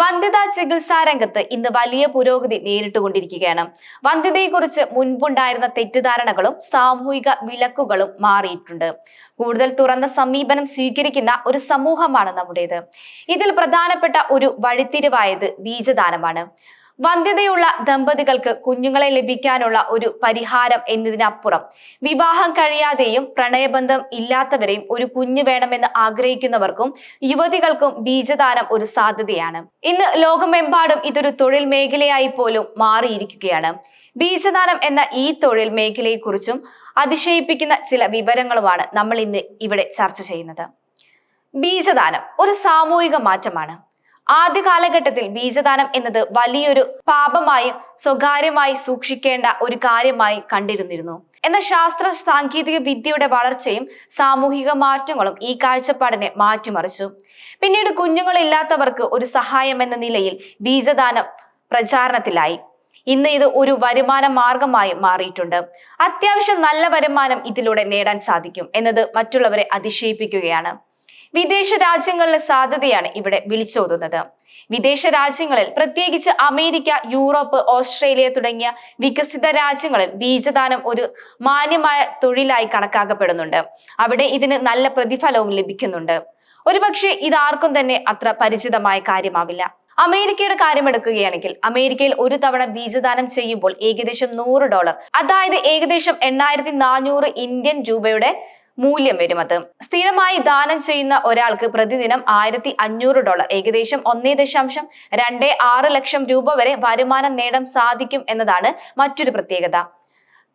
വന്ധ്യതാ ചികിത്സാ രംഗത്ത് ഇന്ന് വലിയ പുരോഗതി നേരിട്ടുകൊണ്ടിരിക്കുകയാണ്. വന്ധ്യതയെക്കുറിച്ച് മുൻപുണ്ടായിരുന്ന തെറ്റിദ്ധാരണകളും സാമൂഹിക വിലക്കുകളും മാറിയിട്ടുണ്ട്. കൂടുതൽ തുറന്ന സമീപനം സ്വീകരിക്കുന്ന ഒരു സമൂഹമാണ് നമ്മുടേത്. ഇതിൽ പ്രധാനപ്പെട്ട ഒരു വഴിത്തിരിവായത് ബീജദാനമാണ്. വന്ധ്യതയുള്ള ദമ്പതികൾക്ക് കുഞ്ഞുങ്ങളെ ലഭിക്കാനുള്ള ഒരു പരിഹാരം എന്നതിനപ്പുറം വിവാഹം കഴിയാതെയും പ്രണയബന്ധം ഇല്ലാത്തവരെയും ഒരു കുഞ്ഞ് വേണമെന്ന് ആഗ്രഹിക്കുന്നവർക്കും യുവതികൾക്കും ബീജദാനം ഒരു സാധ്യതയാണ്. ഇന്ന് ലോകമെമ്പാടും ഇതൊരു തൊഴിൽ മേഖലയായി പോലും മാറിയിരിക്കുകയാണ്. ബീജദാനം എന്ന ഈ തൊഴിൽ മേഖലയെക്കുറിച്ചും അതിശയിപ്പിക്കുന്ന ചില വിവരങ്ങളുമാണ് നമ്മൾ ഇന്ന് ഇവിടെ ചർച്ച ചെയ്യുന്നത്. ബീജദാനം ഒരു സാമൂഹിക മാറ്റമാണ്. ആദ്യ കാലഘട്ടത്തിൽ ബീജദാനം എന്നത് വലിയൊരു പാപമായും സ്വകാര്യമായി സൂക്ഷിക്കേണ്ട ഒരു കാര്യമായി കണ്ടിരുന്നിരുന്നു. എന്ന ശാസ്ത്ര സാങ്കേതിക വിദ്യയുടെ വളർച്ചയും സാമൂഹിക മാറ്റങ്ങളും ഈ കാഴ്ചപ്പാടിനെ മാറ്റിമറിച്ചു. പിന്നീട് കുഞ്ഞുങ്ങളില്ലാത്തവർക്ക് ഒരു സഹായം എന്ന നിലയിൽ ബീജദാനം പ്രചാരണത്തിലായി. ഇന്ന് ഇത് ഒരു വരുമാന മാർഗമായി മാറിയിട്ടുണ്ട്. അത്യാവശ്യം നല്ല വരുമാനം ഇതിലൂടെ നേടാൻ സാധിക്കും എന്നത് മറ്റുള്ളവരെ അതിശയിപ്പിക്കുകയാണ്. വിദേശ രാജ്യങ്ങളിലെ സാധ്യതയാണ് ഇവിടെ വിളിച്ചോതുന്നത്. വിദേശ രാജ്യങ്ങളിൽ പ്രത്യേകിച്ച് അമേരിക്ക യൂറോപ്പ് ഓസ്ട്രേലിയ തുടങ്ങിയ വികസിത രാജ്യങ്ങളിൽ ബീജദാനം ഒരു മാന്യമായ തൊഴിലായി കണക്കാക്കപ്പെടുന്നുണ്ട്. അവിടെ ഇതിന് നല്ല പ്രതിഫലവും ലഭിക്കുന്നുണ്ട്. ഒരുപക്ഷെ ഇതാർക്കും തന്നെ അത്ര പരിചിതമായ കാര്യമാവില്ല. അമേരിക്കയുടെ കാര്യമെടുക്കുകയാണെങ്കിൽ അമേരിക്കയിൽ ഒരു തവണ ബീജദാനം ചെയ്യുമ്പോൾ ഏകദേശം നൂറ് ഡോളർ അതായത് ഏകദേശം എണ്ണായിരത്തി നാനൂറ് ഇന്ത്യൻ രൂപയുടെ മൂല്യം വരും അത്. സ്ഥിരമായി ദാനം ചെയ്യുന്ന ഒരാൾക്ക് പ്രതിദിനം ആയിരത്തി അഞ്ഞൂറ് ഡോളർ ഏകദേശം ഒന്നേ ദശാംശം രണ്ട് ആറ് ലക്ഷം രൂപ വരെ വരുമാനം നേടാൻ സാധിക്കും എന്നതാണ് മറ്റൊരു പ്രത്യേകത.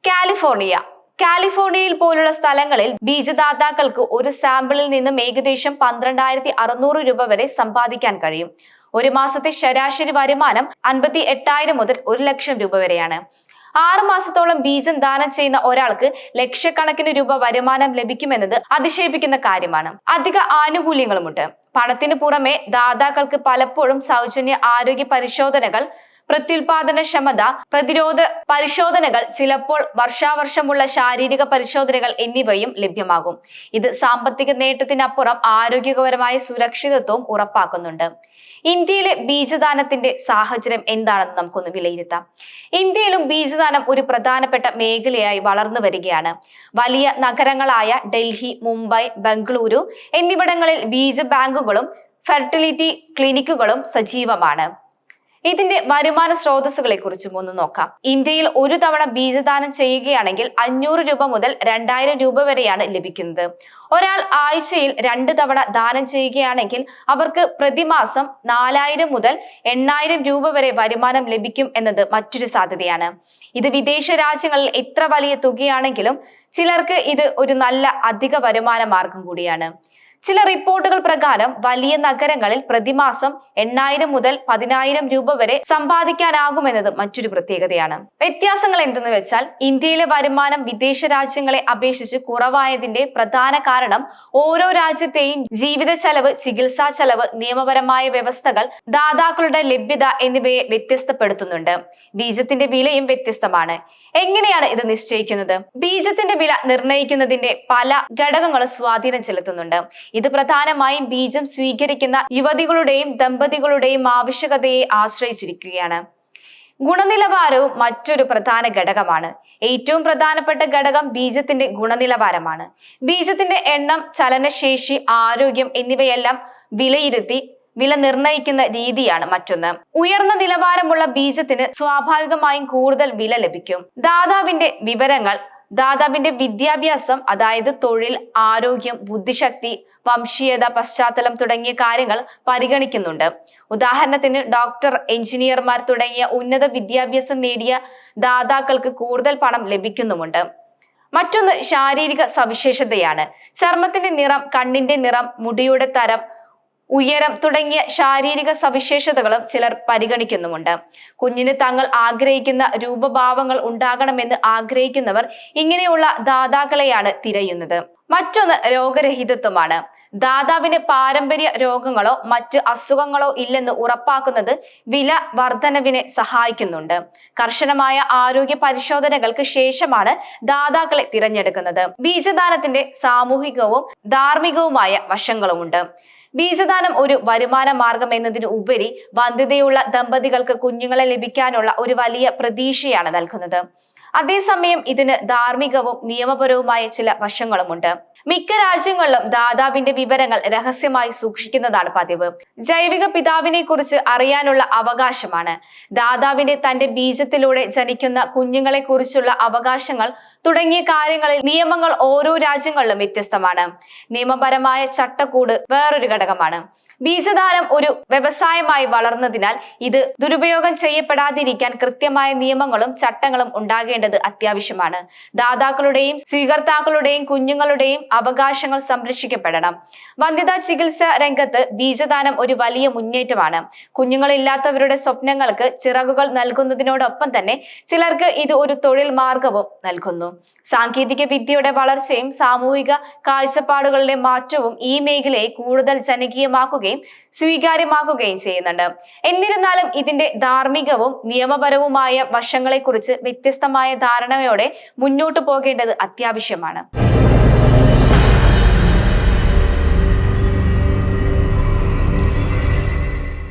കാലിഫോർണിയ. കാലിഫോർണിയയിൽ പോലുള്ള സ്ഥലങ്ങളിൽ ബീജദാതാക്കൾക്ക് ഒരു സാമ്പിളിൽ നിന്നും ഏകദേശം പന്ത്രണ്ടായിരത്തി അറുന്നൂറ് രൂപ വരെ സമ്പാദിക്കാൻ കഴിയും. ഒരു മാസത്തെ ശരാശരി വരുമാനം അൻപത്തി എട്ടായിരം മുതൽ ഒരു ലക്ഷം രൂപ വരെയാണ്. ആറു മാസത്തോളം ബീജം ദാനം ചെയ്യുന്ന ഒരാൾക്ക് ലക്ഷക്കണക്കിന് രൂപ വരുമാനം ലഭിക്കുമെന്നത് അതിശയിപ്പിക്കുന്ന കാര്യമാണ്. അധിക ആനുകൂല്യങ്ങളുമുണ്ട്. പണത്തിനു പുറമെ ദാതാക്കൾക്ക് പലപ്പോഴും സൗജന്യ ആരോഗ്യ പരിശോധനകൾ പ്രത്യുൽപാദനക്ഷമത പ്രതിരോധ പരിശോധനകൾ ചിലപ്പോൾ വർഷാവർഷമുള്ള ശാരീരിക പരിശോധനകൾ എന്നിവയും ലഭ്യമാകും. ഇത് സാമ്പത്തിക നേട്ടത്തിനപ്പുറം ആരോഗ്യകരമായ സുരക്ഷിതത്വവും ഉറപ്പാക്കുന്നുണ്ട്. ഇന്ത്യയിലെ ബീജദാനത്തിന്റെ സാഹചര്യം എന്താണെന്ന് നമുക്കൊന്ന് വിലയിരുത്താം. ഇന്ത്യയിലും ബീജദാനം ഒരു പ്രധാനപ്പെട്ട മേഖലയായി വളർന്നു വരികയാണ്. വലിയ നഗരങ്ങളായ ഡൽഹി മുംബൈ ബംഗളൂരു എന്നിവിടങ്ങളിൽ ബീജ ബാങ്കുകളും ഫെർട്ടിലിറ്റി ക്ലിനിക്കുകളും സജീവമാണ്. ഇതിന്റെ വരുമാന സ്രോതസ്സുകളെ കുറിച്ചും ഒന്ന് നോക്കാം. ഇന്ത്യയിൽ ഒരു തവണ ബീജദാനം ചെയ്യുകയാണെങ്കിൽ അഞ്ഞൂറ് രൂപ മുതൽ രണ്ടായിരം രൂപ വരെയാണ് ലഭിക്കുന്നത്. ഒരാൾ ആഴ്ചയിൽ രണ്ട് തവണ ദാനം ചെയ്യുകയാണെങ്കിൽ അവർക്ക് പ്രതിമാസം നാലായിരം മുതൽ എണ്ണായിരം രൂപ വരെ വരുമാനം ലഭിക്കും എന്നത് മറ്റൊരു സാധ്യതയാണ്. ഇത് വിദേശ രാജ്യങ്ങളിൽ എത്ര വലിയ തുകയാണെങ്കിലും ചിലർക്ക് ഇത് ഒരു നല്ല അധിക വരുമാന മാർഗം കൂടിയാണ്. ചില റിപ്പോർട്ടുകൾ പ്രകാരം വലിയ നഗരങ്ങളിൽ പ്രതിമാസം എണ്ണായിരം മുതൽ പതിനായിരം രൂപ വരെ സമ്പാദിക്കാനാകുമെന്നത് മറ്റൊരു പ്രത്യേകതയാണ്. വ്യത്യാസങ്ങൾ എന്തെന്ന് വെച്ചാൽ ഇന്ത്യയിലെ വരുമാനം വിദേശ രാജ്യങ്ങളെ അപേക്ഷിച്ച് കുറവായതിന്റെ പ്രധാന കാരണം ഓരോ രാജ്യത്തെയും ജീവിത ചെലവ് ചികിത്സാ ചെലവ് നിയമപരമായ വ്യവസ്ഥകൾ ദാതാക്കളുടെ ലഭ്യത എന്നിവയെ വ്യത്യസ്തപ്പെടുത്തുന്നുണ്ട്. ബീജത്തിന്റെ വിലയും വ്യത്യസ്തമാണ്. എങ്ങനെയാണ് ഇത് നിശ്ചയിക്കുന്നത്? ബീജത്തിന്റെ വില നിർണയിക്കുന്നതിന്റെ പല ഘടകങ്ങളും സ്വാധീനം ചെലുത്തുന്നുണ്ട്. ഇത് പ്രധാനമായും ബീജം സ്വീകരിക്കുന്ന യുവതികളുടെയും ദമ്പതികളുടെയും ആവശ്യകതയെ ആശ്രയിച്ചിരിക്കുകയാണ്. ഗുണനിലവാരവും മറ്റൊരു പ്രധാന ഘടകമാണ്. ഏറ്റവും പ്രധാനപ്പെട്ട ഘടകം ബീജത്തിന്റെ ഗുണനിലവാരമാണ്. ബീജത്തിന്റെ എണ്ണം ചലനശേഷി ആരോഗ്യം എന്നിവയെല്ലാം വിലയിരുത്തി വില നിർണയിക്കുന്ന രീതിയാണ് മറ്റൊന്ന്. ഉയർന്ന നിലവാരമുള്ള ബീജത്തിന് സ്വാഭാവികമായും കൂടുതൽ വില ലഭിക്കും. ദാതാവിന്റെ വിവരങ്ങൾ ദാതാവിന്റെ വിദ്യാഭ്യാസം അതായത് തൊഴിൽ ആരോഗ്യം ബുദ്ധിശക്തി വംശീയത പശ്ചാത്തലം തുടങ്ങിയ കാര്യങ്ങൾ പരിഗണിക്കുന്നുണ്ട്. ഉദാഹരണത്തിന് ഡോക്ടർ എഞ്ചിനീയർമാർ തുടങ്ങിയ ഉന്നത വിദ്യാഭ്യാസം നേടിയ ദാതാക്കൾക്ക് കൂടുതൽ പണം ലഭിക്കുന്നുമുണ്ട്. മറ്റൊന്ന് ശാരീരിക സവിശേഷതയാണ്. ചർമ്മത്തിന്റെ നിറം കണ്ണിന്റെ നിറം മുടിയുടെ തരം ഉയരം തുടങ്ങിയ ശാരീരിക സവിശേഷതകളും ചിലർ പരിഗണിക്കുന്നുമുണ്ട്. കുഞ്ഞിന് തങ്ങൾ ആഗ്രഹിക്കുന്ന രൂപഭാവങ്ങൾ ഉണ്ടാകണമെന്ന് ആഗ്രഹിക്കുന്നവർ ഇങ്ങനെയുള്ള ദാതാക്കളെയാണ് തിരയുന്നത്. മറ്റൊന്ന് രോഗരഹിതത്വമാണ്. ദാതാവിന് പാരമ്പര്യ രോഗങ്ങളോ മറ്റ് അസുഖങ്ങളോ ഇല്ലെന്ന് ഉറപ്പാക്കുന്നത് വില വർധനവിനെ സഹായിക്കുന്നുണ്ട്. കർശനമായ ആരോഗ്യ പരിശോധനകൾക്ക് ശേഷമാണ് ദാതാക്കളെ തിരഞ്ഞെടുക്കുന്നത്. ബീജദാനത്തിന്റെ സാമൂഹികവും ധാർമ്മികവുമായ വശങ്ങളുമുണ്ട്. ബീജദാനം ഒരു വരുമാന മാർഗം എന്നതിന് ഉപരി വന്ധ്യതയുള്ള ദമ്പതികൾക്ക് കുഞ്ഞുങ്ങളെ ലഭിക്കാനുള്ള ഒരു വലിയ പ്രതീക്ഷയാണ് നൽകുന്നത്. അതേസമയം ഇതിന് ധാർമ്മികവും നിയമപരവുമായ ചില വശങ്ങളുമുണ്ട്. മിക്ക രാജ്യങ്ങളിലും ദാതാവിന്റെ വിവരങ്ങൾ രഹസ്യമായി സൂക്ഷിക്കുന്നതാണ് പതിവ്. ജൈവിക പിതാവിനെ കുറിച്ച് അറിയാനുള്ള അവകാശമാണ്. ദാതാവിന്റെ തന്റെ ബീജത്തിലൂടെ ജനിക്കുന്ന കുഞ്ഞുങ്ങളെ കുറിച്ചുള്ള അവകാശങ്ങൾ തുടങ്ങിയ കാര്യങ്ങളിൽ നിയമങ്ങൾ ഓരോ രാജ്യങ്ങളിലും വ്യത്യസ്തമാണ്. നിയമപരമായ ചട്ടക്കൂട് വേറൊരു ഘടകമാണ്. ബീജദാനം ഒരു വ്യവസായമായി വളർന്നതിനാൽ ഇത് ദുരുപയോഗം ചെയ്യപ്പെടാതിരിക്കാൻ കൃത്യമായ നിയമങ്ങളും ചട്ടങ്ങളും ഉണ്ടാകേണ്ടത് അത്യാവശ്യമാണ്. ദാതാക്കളുടെയും സ്വീകർത്താക്കളുടെയും കുഞ്ഞുങ്ങളുടെയും അവകാശങ്ങൾ സംരക്ഷിക്കപ്പെടണം. വന്ധ്യതാ ചികിത്സ രംഗത്ത് ബീജദാനം ഒരു വലിയ മുന്നേറ്റമാണ്. കുഞ്ഞുങ്ങളില്ലാത്തവരുടെ സ്വപ്നങ്ങൾക്ക് ചിറകുകൾ നൽകുന്നതിനോടൊപ്പം തന്നെ ചിലർക്ക് ഇത് ഒരു തൊഴിൽ മാർഗവും നൽകുന്നു. സാങ്കേതിക വിദ്യയുടെ വളർച്ചയും സാമൂഹിക കാഴ്ചപ്പാടുകളിലെ മാറ്റവും ഈ മേഖലയെ കൂടുതൽ ജനകീയമാക്കുകയും സ്വീകാര്യമാക്കുകയും ചെയ്യുന്നുണ്ട്. എന്നിരുന്നാലും ഇതിന്റെ ധാർമ്മികവും നിയമപരവുമായ വശങ്ങളെക്കുറിച്ച് വ്യത്യസ്തമായ ധാരണയോടെ മുന്നോട്ടു പോകേണ്ടത് അത്യാവശ്യമാണ്.